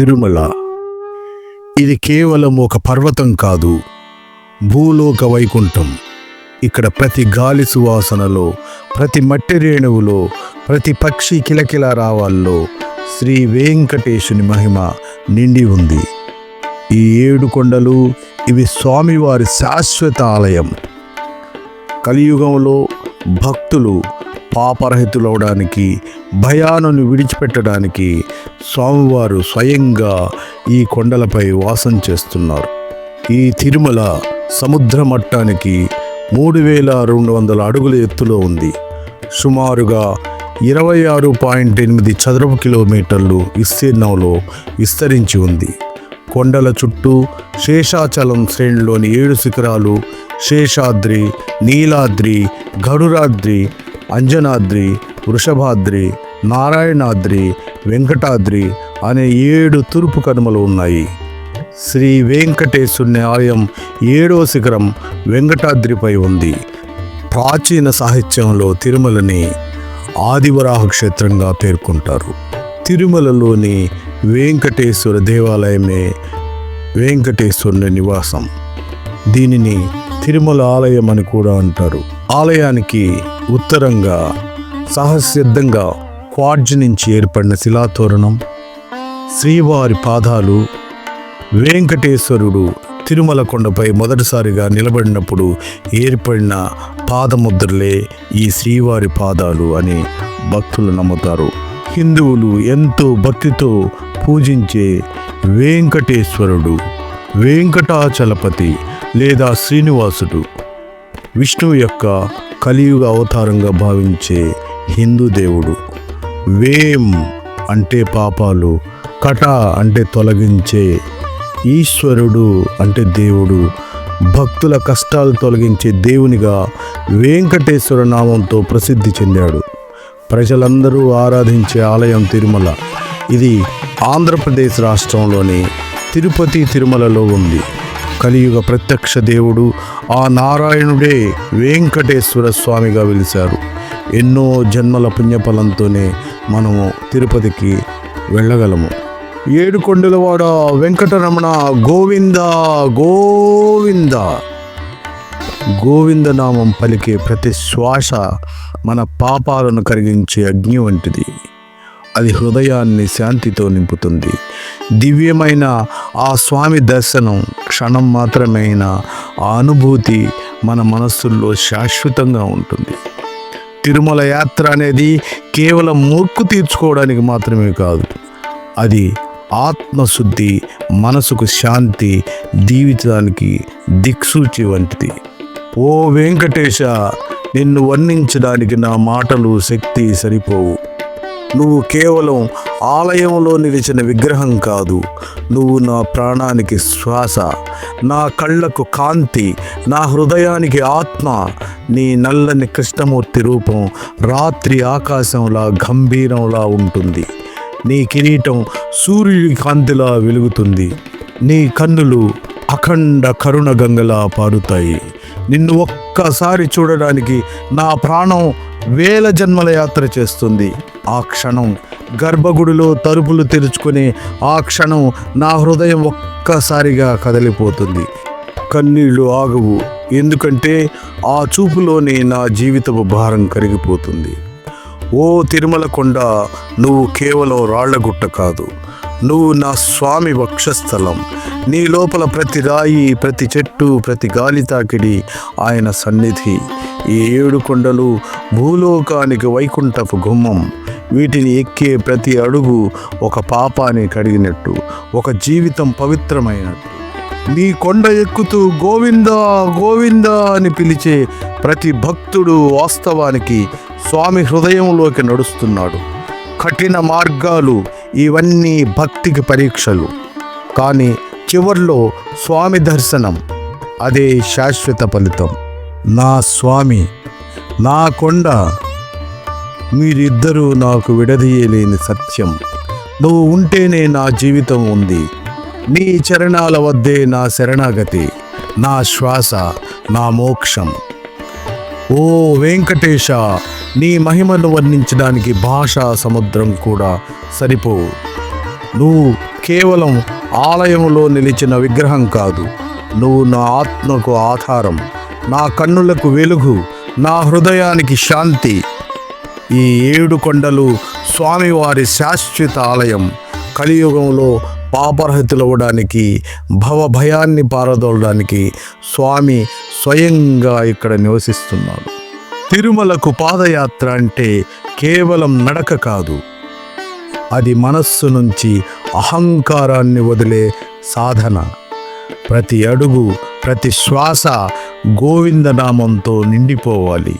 తిరుమల. ఇది కేవలం ఒక పర్వతం కాదు భూలోక వైకుంఠం. ఇక్కడ ప్రతి గాలి సువాసనలో ప్రతి మట్టి రేణువులో ప్రతి పక్షి కిలకిల రావాల్లో శ్రీ వెంకటేశుని మహిమ నిండి ఉంది. ఈ ఏడు కొండలు ఇవి స్వామివారి శాశ్వత ఆలయం. కలియుగంలో భక్తులు పాపరహితులవడానికి భయాలను విడిచిపెట్టడానికి స్వామివారు స్వయంగా ఈ కొండలపై వాసం చేస్తున్నారు. ఈ తిరుమల సముద్ర మట్టానికి మూడు వేల రెండు వందల అడుగుల ఎత్తులో ఉంది. సుమారుగా ఇరవై ఆరు పాయింట్ ఎనిమిది చదరపు కిలోమీటర్లు విస్తీర్ణంలో విస్తరించి ఉంది. కొండల చుట్టూ శేషాచలం శ్రేణిలోని ఏడు శిఖరాలు శేషాద్రి నీలాద్రి గరుడాద్రి అంజనాద్రి వృషభాద్రి నారాయణాద్రి వెంకటాద్రి అనే ఏడు తూర్పు కనుమలు ఉన్నాయి. శ్రీ వెంకటేశ్వరుని ఆలయం ఏడో శిఖరం వెంకటాద్రిపై ఉంది. ప్రాచీన సాహిత్యంలో తిరుమలని ఆదివరాహ క్షేత్రంగా పేర్కొంటారు. తిరుమలలోని వెంకటేశ్వర దేవాలయమే వెంకటేశ్వరుని నివాసం. దీనిని తిరుమల ఆలయం అని కూడా అంటారు. ఆలయానికి ఉత్తరంగా సహసిద్ధంగా క్వాడ్జ్ నుంచి ఏర్పడిన శిలాతోరణం శ్రీవారి పాదాలు వెంకటేశ్వరుడు తిరుమల కొండపై మొదటిసారిగా నిలబడినప్పుడు ఏర్పడిన పాదముద్రలే ఈ శ్రీవారి పాదాలు అని భక్తులు నమ్ముతారు. హిందువులు ఎంతో భక్తితో పూజించే వెంకటేశ్వరుడు వెంకటాచలపతి లేదా శ్రీనివాసుడు విష్ణువు యొక్క కలియుగ అవతారంగా భావించే హిందూ దేవుడు. వేం అంటే పాపాలు కట అంటే తొలగించే ఈశ్వరుడు అంటే దేవుడు. భక్తుల కష్టాలు తొలగించే దేవునిగా వెంకటేశ్వర నామంతో ప్రసిద్ధి చెందాడు. ప్రజలందరూ ఆరాధించే ఆలయం తిరుమల. ఇది ఆంధ్రప్రదేశ్ రాష్ట్రంలోని తిరుపతి తిరుమలలో ఉంది. కలియుగ ప్రత్యక్ష దేవుడు ఆ నారాయణుడే వెంకటేశ్వర స్వామిగా వెలిశారు. ఎన్నో జన్మల పుణ్యఫలంతోనే మనము తిరుపతికి వెళ్ళగలము. ఏడుకొండలవాడ వెంకటరమణ గోవింద గోవింద. గోవిందనామం పలికే ప్రతి శ్వాస మన పాపాలను కరిగించే అగ్ని వంటిది. అది హృదయాన్ని శాంతితో నింపుతుంది. దివ్యమైన ఆ స్వామి దర్శనం క్షణం మాత్రమైన ఆ అనుభూతి మన మనస్సుల్లో శాశ్వతంగా ఉంటుంది. తిరుమల యాత్ర అనేది కేవలం మొక్కు తీర్చుకోవడానికి మాత్రమే కాదు అది ఆత్మశుద్ధి మనసుకు శాంతి జీవితానికి దిక్సూచి వంటిది. ఓ వెంకటేశ నిన్ను వర్ణించడానికి నా మాటలు శక్తి సరిపోవు. నువ్వు కేవలం ఆలయంలో నిలిచిన విగ్రహం కాదు నువ్వు నా ప్రాణానికి శ్వాస నా కళ్ళకు కాంతి నా హృదయానికి ఆత్మ నీ నల్లని కృష్ణమూర్తి రూపం రాత్రి ఆకాశంలా గంభీరంలా ఉంటుంది. నీ కిరీటం సూర్యుడి కాంతిలా వెలుగుతుంది. నీ కన్నులు అఖండ కరుణ గంగలా పారుతాయి. నిన్ను ఒక్కసారి చూడడానికి నా ప్రాణం వేల జన్మల యాత్ర చేస్తుంది. ఆ క్షణం గర్భగుడిలో తలుపులు తెరుచుకుని ఆ క్షణం నా హృదయం ఒక్కసారిగా కదిలిపోతుంది. కన్నీళ్ళు ఆగవు. ఎందుకంటే ఆ చూపులోనే నా జీవితపు భారం కరిగిపోతుంది. ఓ తిరుమల కొండ నువ్వు కేవలం రాళ్ళగుట్ట కాదు. నువ్వు నా స్వామి వక్షస్థలం. నీ లోపల ప్రతి రాయి ప్రతి చెట్టు ప్రతి గాలి తాకిడి ఆయన సన్నిధి. ఈ ఏడు కొండలు భూలోకానికి వైకుంఠపు గుమ్మం. వీటిని ఎక్కే ప్రతి అడుగు ఒక పాపాన్ని కడిగినట్టు ఒక జీవితం పవిత్రమైనట్టు. నీ కొండ ఎక్కుతూ గోవిందా గోవిందా అని పిలిచే ప్రతి భక్తుడు వాస్తవానికి స్వామి హృదయంలోకి నడుస్తున్నాడు. కఠిన మార్గాలు ఇవన్నీ భక్తికి పరీక్షలు. కానీ చివర్లో స్వామి దర్శనం అదే శాశ్వత ఫలితం. నా స్వామి నా కొండ మీరిద్దరూ నాకు విడదీయలేని సత్యం. నువ్వు ఉంటేనే నా జీవితం ఉంది. నీ చరణాల వద్దే నా శరణాగతి నా శ్వాస నా మోక్షం. ఓ వెంకటేశ నీ మహిమను వర్ణించడానికి భాషా సముద్రం కూడా సరిపోవు నువ్వు కేవలం ఆలయంలో నిలిచిన విగ్రహం కాదు నువ్వు నా ఆత్మకు ఆధారం నా కన్నులకు వెలుగు నా హృదయానికి శాంతి. ఈ ఏడు కొండలు స్వామివారి శాశ్వత ఆలయం కలియుగంలో పాపరహితులవ్వడానికి భవభయాన్ని పారదోలడానికి స్వామి స్వయంగా ఇక్కడ నివసిస్తున్నాడు తిరుమలకు పాదయాత్ర అంటే కేవలం నడక కాదు. అది మనస్సు నుంచి అహంకారాన్ని వదిలే సాధన. ప్రతి అడుగు ప్రతి శ్వాస గోవిందనామంతో నిండిపోవాలి.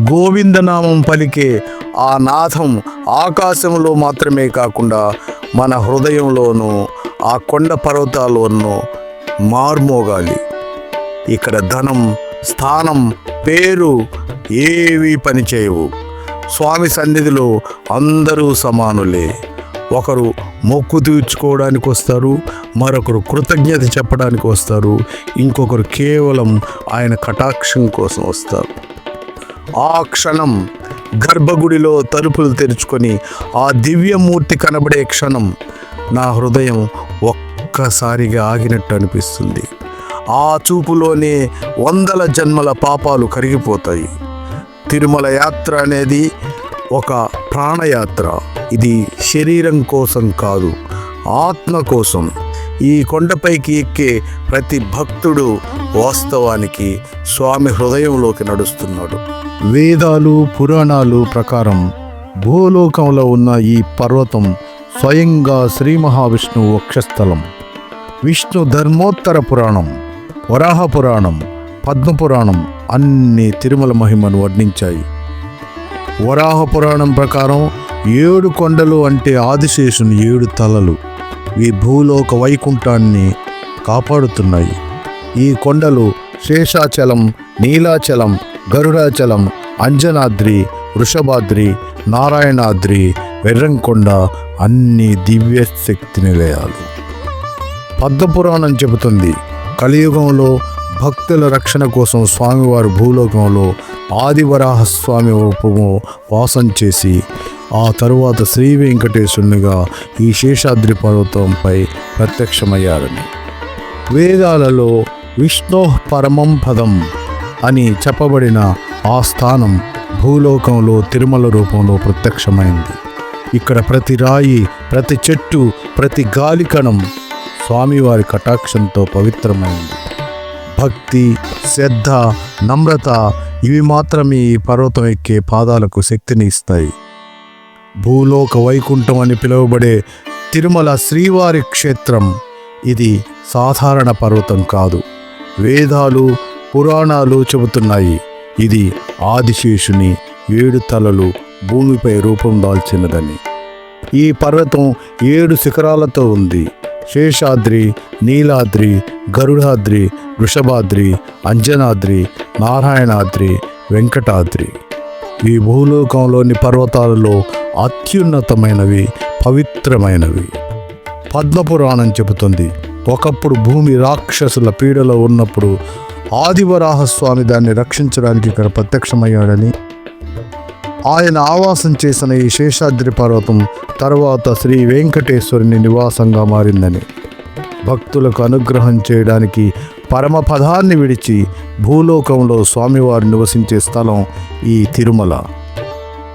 గోవిందనామం పలికే ఆ నాథం ఆకాశంలో మాత్రమే కాకుండా మన హృదయంలోనూ ఆ కొండ పర్వతాల్లోనూ మార్మోగాలి. ఇక్కడ ధనం స్థానం పేరు ఏవి పనిచేయవు. స్వామి సన్నిధిలో అందరూ సమానులే. ఒకరు మొక్కు తీర్చుకోవడానికి వస్తారు మరొకరు కృతజ్ఞత చెప్పడానికి వస్తారు ఇంకొకరు కేవలం ఆయన కటాక్షం కోసం వస్తారు. ఆ క్షణం గర్భగుడిలో తలుపులు తెరుచుకొని ఆ దివ్యమూర్తి కనబడే క్షణం నా హృదయం ఒక్కసారిగా ఆగినట్టు అనిపిస్తుంది. ఆ చూపులోనే వందల జన్మల పాపాలు కరిగిపోతాయి. తిరుమల యాత్ర అనేది ఒక ప్రాణయాత్ర. ఇది శరీరం కోసం కాదు ఆత్మ కోసం. ఈ కొండపైకి ఎక్కే ప్రతి భక్తుడు వాస్తవానికి స్వామి హృదయంలోకి నడుస్తున్నాడు. వేదాలు పురాణాలు ప్రకారం భూలోకంలో ఉన్న ఈ పర్వతం స్వయంగా శ్రీ మహావిష్ణువు వక్షస్థలం. విష్ణు ధర్మోత్తర పురాణం వరాహ పురాణం పద్మ పురాణం అన్ని తిరుమల మహిమను వర్ణించాయి. వరాహ పురాణం ప్రకారం ఏడు కొండలు అంటే ఆదిశేషుని ఏడు తలలు ఈ భూలోక వైకుంఠాన్ని కాపాడుతున్నాయి. ఈ కొండలు శేషాచలం నీలాచలం గరుడాచలం అంజనాద్రి వృషభాద్రి నారాయణాద్రి వెర్రంకొండ అన్ని దివ్య శక్తి నిలయాలు. పద్మపురాణం చెబుతుంది కలియుగంలో భక్తుల రక్షణ కోసం స్వామివారు భూలోకంలో ఆదివరాహస్వామి రూపము వాసం చేసి ఆ తరువాత శ్రీ వెంకటేశ్వరునిగా ఈ శేషాద్రి పర్వతంపై ప్రత్యక్షమయ్యారని. వేదాలలో విష్ణో పరమం పదం అని చెప్పబడిన ఆ స్థానం భూలోకంలో తిరుమల రూపంలో ప్రత్యక్షమైంది. ఇక్కడ ప్రతి రాయి ప్రతి చెట్టు ప్రతి గాలికణం స్వామివారి కటాక్షంతో పవిత్రమైంది. భక్తి శ్రద్ధ నమ్రత ఇవి మాత్రమే ఈ పర్వతం ఎక్కే పాదాలకు శక్తిని ఇస్తాయి. భూలోక వైకుంఠం అని పిలువబడే తిరుమల శ్రీవారి క్షేత్రం ఇది సాధారణ పర్వతం కాదు. వేదాలు పురాణాలు చెబుతున్నాయి. ఇది ఆదిశేషుని ఏడు తలలు భూమిపై రూపం దాల్చినదని. ఈ పర్వతం ఏడు శిఖరాలతో ఉంది. శేషాద్రి నీలాద్రి గరుడాద్రి వృషభాద్రి అంజనాద్రి నారాయణాద్రి వెంకటాద్రి. ఈ భూలోకంలోని పర్వతాలలో అత్యున్నతమైనవి పవిత్రమైనవి. పద్మపురాణం చెబుతుంది ఒకప్పుడు భూమి రాక్షసుల పీడలో ఉన్నప్పుడు ఆదివరాహస్వామి దాన్ని రక్షించడానికి ఇక్కడ ప్రత్యక్షమయ్యాడని. ఆయన ఆవాసం చేసిన ఈ శేషాద్రి పర్వతం తర్వాత శ్రీ వెంకటేశ్వరుని నివాసంగా మారిందని. భక్తులకు అనుగ్రహం చేయడానికి పరమపదాన్ని విడిచి భూలోకంలో స్వామివారు నివసించే స్థలం ఈ తిరుమల.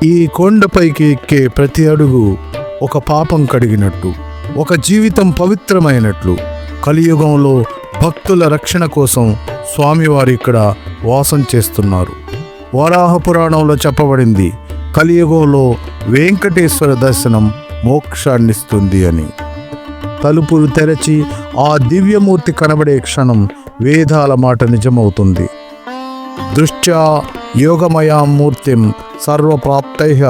ఈ కొండపైకి ఎక్కే ప్రతి అడుగు ఒక పాపం కడిగినట్టు ఒక జీవితం పవిత్రమైనట్లు కలియుగంలో భక్తుల రక్షణ కోసం స్వామివారు ఇక్కడ వాసం చేస్తున్నారు. వరాహ పురాణంలో చెప్పబడింది కలియుగంలో వెంకటేశ్వర దర్శనం మోక్షాన్నిస్తుంది అని. తలుపులు తెరచి ఆ దివ్యమూర్తి కనబడే క్షణం వేదాల మాట నిజమవుతుంది. దృష్ట్యా యోగమయాం మూర్తిం సర్వప్రాప్తై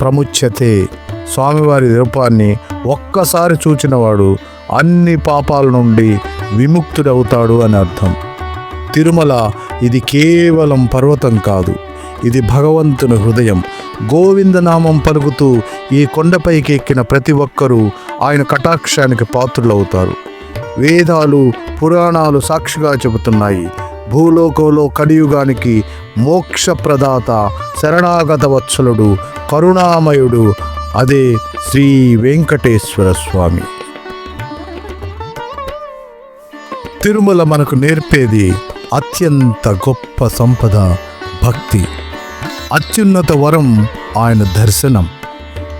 ప్రముచ్యతే. స్వామివారి రూపాన్ని ఒక్కసారి చూచినవాడు అన్ని పాపాల నుండి విముక్తుడవుతాడు అని అర్థం. తిరుమల ఇది కేవలం పర్వతం కాదు. ఇది భగవంతుని హృదయం. గోవిందనామం పలుకుతూ ఈ కొండపైకి ఎక్కిన ప్రతి ఒక్కరూ ఆయన కటాక్షానికి పాత్రులవుతారు. వేదాలు పురాణాలు సాక్షిగా చెబుతున్నాయి. భూలోకంలో కలియుగానికి మోక్షప్రదాత శరణాగత వత్సలుడు కరుణామయుడు అదే శ్రీ వెంకటేశ్వర స్వామి. తిరుమల మనకు నేర్పేది అత్యంత గొప్ప సంపద భక్తి. అత్యున్నత వరం ఆయన దర్శనం.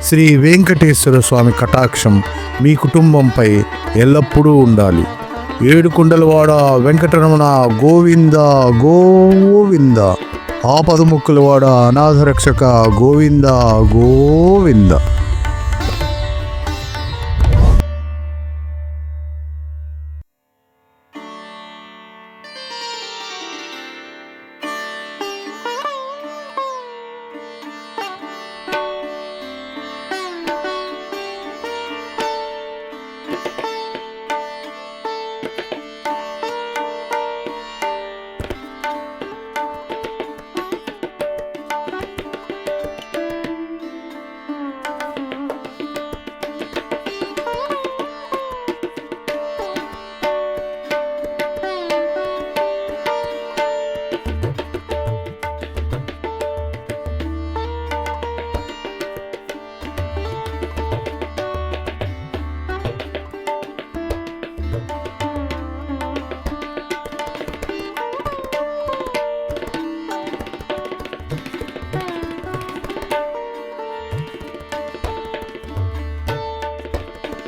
శ్రీ వెంకటేశ్వర స్వామి కటాక్షం మీ కుటుంబంపై ఎల్లప్పుడూ ఉండాలి. ఏడుకొండలవాడ వెంకటరమణ గోవింద గోవింద. ఆపదముక్కులవాడ అనాథరక్షక గోవింద గోవింద.